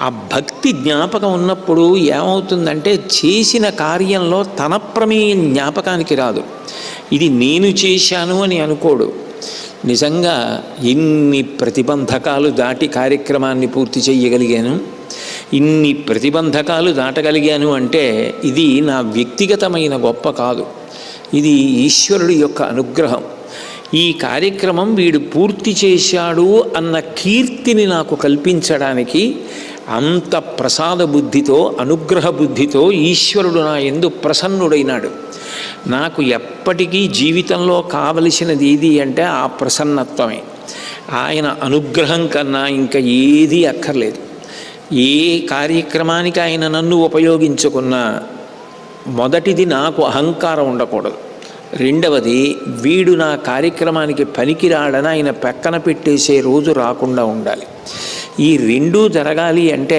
ఆ భక్తి జ్ఞాపకం ఉన్నప్పుడు ఏమవుతుందంటే చేసిన కార్యంలో తన ప్రమేయం జ్ఞాపకానికి రాదు. ఇది నేను చేశాను అని అనుకోడు. నిజంగా ఎన్ని ప్రతిబంధకాలు దాటి కార్యక్రమాన్ని పూర్తి చేయగలిగాను ఇన్ని ప్రతిబంధకాలు దాటగలిగాను అంటే ఇది నా వ్యక్తిగతమైన గొప్ప కాదు. ఇది ఈశ్వరుడి యొక్క అనుగ్రహం. ఈ కార్యక్రమం వీడు పూర్తి చేశాడు అన్న కీర్తిని నాకు కల్పించడానికి అంత ప్రసాద బుద్ధితో అనుగ్రహ బుద్ధితో ఈశ్వరుడు నా ఎందు ప్రసన్నుడైనాడు. నాకు ఎప్పటికీ జీవితంలో కావలసినది ఏది అంటే ఆ ప్రసన్నత్వమే. ఆయన అనుగ్రహం కన్నా ఇంకా ఏదీ అక్కర్లేదు. ఏ కార్యక్రమానికి ఆయన నన్ను ఉపయోగించుకున్నా మొదటిది నాకు అహంకారం ఉండకూడదు. రెండవది వీడు నా కార్యక్రమానికి పనికిరాడని ఆయన పెక్కన పెట్టేసే రోజు రాకుండా ఉండాలి. ఈ రెండూ జరగాలి అంటే